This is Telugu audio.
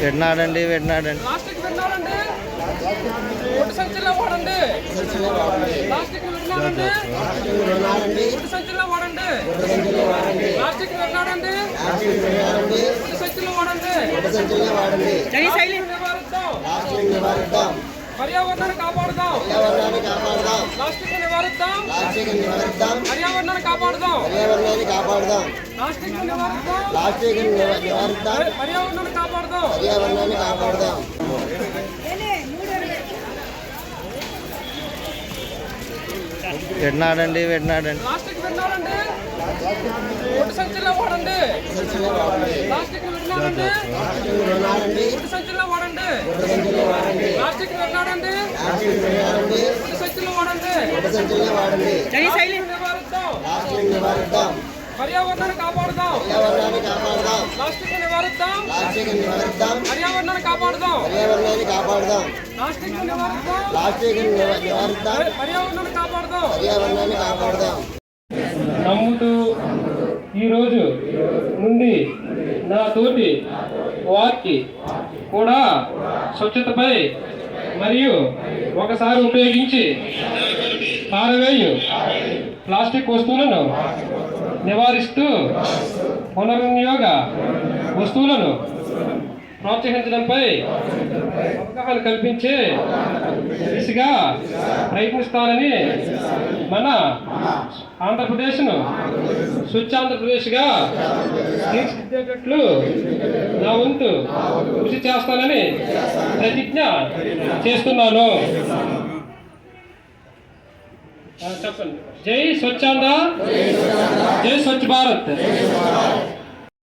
విన్నాడండి విన్నాడండి ప్లాస్టిక్ విన్నారండి గుడ్డు సంచుల్లో వాడండి ప్లాస్టిక్ విన్నారండి గుడ్డు సంచుల్లో వాడండి ప్లాస్టిక్ విన్నారండి గుడ్డు సంచుల్లో వాడండి ప్లాస్టిక్ నివారిద్దాం పర్యావరణాన్ని కాపాడుదాం. ప్లాస్టిక్ నివారిద్దాం. పర్యావరణాన్ని కాపాడుదాం. పర్యావరణాన్ని కాపాడుదాం. ప్లాస్టిక్ నివారిద్దాం. ప్లాస్టిక్ నివారిద్దాం. పర్యావరణాన్ని కాపాడుదాం. పర్యావరణాన్ని కాపాడుదాం. విన్నాడండి విన్నాడండి. ప్లాస్టిక్ సంచుల్లో వాడండి ప్లాస్టిక్ గుడ్డు సంచుల్లో వాడండి. ప్లాస్టిక్ విన్నారండి గుడ్డు సంచుల్లో వాడండి. నివారిద్దాం. పర్యావరణాన్ని కాపాడుదాం. ప్లాస్టిక్ నివారిద్దాం. ప్లాస్టిక్ నివారిద్దాం. పర్యావరణాన్ని కాపాడుదాం. పర్యావరణాన్ని కాపాడుదాం. ప్లాస్టిక్ నివారిద్దాం. ప్లాస్టిక్ నివారిద్దాం. పర్యావరణాన్ని కాపాడుదాం. పర్యావరణాన్ని కాపాడుదాం. నమ్ముతూ ఈరోజు నుండి నా తోటి వారికి కూడా స్వచ్ఛతపై మరియు ఒకసారి ఉపయోగించి పారవేయు ప్లాస్టిక్ వస్తువులను నివారిస్తూ పునర్వినియోగ వస్తువులను ప్రోత్సహించడంపై అవగాహన కల్పించే దిశగా ప్రయత్నిస్తానని మన ఆంధ్రప్రదేశ్ను స్వచ్ఛ ఆంధ్రప్రదేశ్గా తీర్చిదిద్దేటట్లు నా వంతు కృషి చేస్తానని ప్రతిజ్ఞ చేస్తున్నాను. చెప్పండి. జై స్వచ్ఛాంధ్ర జై స్వచ్ఛ భారత్.